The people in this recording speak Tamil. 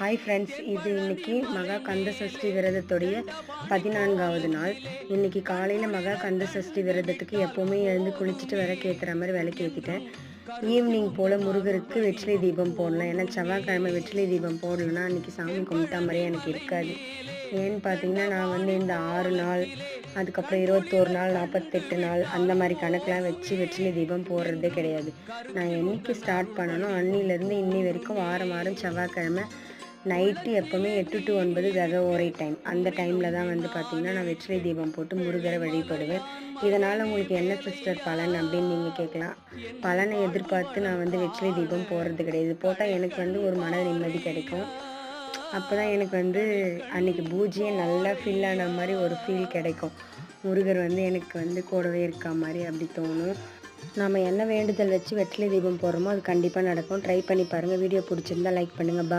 ஹாய் ஃப்ரெண்ட்ஸ் இது இன்னைக்கு மகா கந்த சஷ்டி விரதத்துடைய பதினான்காவது நாள். இன்னைக்கு காலையில் மகா கந்த சஷ்டி விரதத்துக்கு எப்போவுமே எழுந்து குளிச்சுட்டு விளக்கேற்றுற மாதிரி விளக்கேற்றிட்டேன் ஈவினிங் போல் முருகருக்கு வெற்றிலை தீபம் போடலாம் ஏன்னா செவ்வாய்க்கிழமை வெற்றிலை தீபம் போடலன்னா அன்றைக்கி சாமி கும்பிட்டா மாதிரியே எனக்கு இருக்காது. ஏன்னு பார்த்தீங்கன்னா நான் வந்து இந்த ஆறு நாள் அதுக்கப்புறம் இருபத்தோரு நாள் நாற்பத்தெட்டு நாள் அந்த மாதிரி கணக்கெலாம் வச்சு வெற்றிலை தீபம் போடுறதே கிடையாது. நான் என்னைக்கு ஸ்டார்ட் பண்ணணும் அன்னிலேருந்து இன்னி வரைக்கும் வாரம் வாரம் செவ்வாய்க்கிழமை நைட்டு எப்போவுமே எட்டு டு ஒன்பது கத ஓரை டைம். அந்த டைமில் தான் வந்து பார்த்திங்கன்னா நான் வெற்றிலை தீபம் போட்டு முருகரை வழிபடுவேன். இதனால் உங்களுக்கு என்ன சிஸ்டர் பலன் அப்படின்னு நீங்கள் கேட்கலாம் பலனை எதிர்பார்த்து நான் வந்து வெற்றிலை தீபம் போடுறது கிடையாது. போட்டால் எனக்கு வந்து ஒரு மன நிம்மதி கிடைக்கும். அப்போ தான் எனக்கு வந்து அன்றைக்கி பூஜையை நல்லா ஃபில் ஆன மாதிரி ஒரு ஃபீல் கிடைக்கும். முருகர் வந்து எனக்கு வந்து கூடவே இருக்க மாதிரி அப்படி தோணும். நாம் என்ன வேண்டுதல் வச்சு வெற்றிலை தீபம் போடுறோமோ அது கண்டிப்பாக நடக்கும். ட்ரை பண்ணி பாருங்கள் வீடியோ பிடிச்சிருந்தா லைக் பண்ணுங்கள் பாய்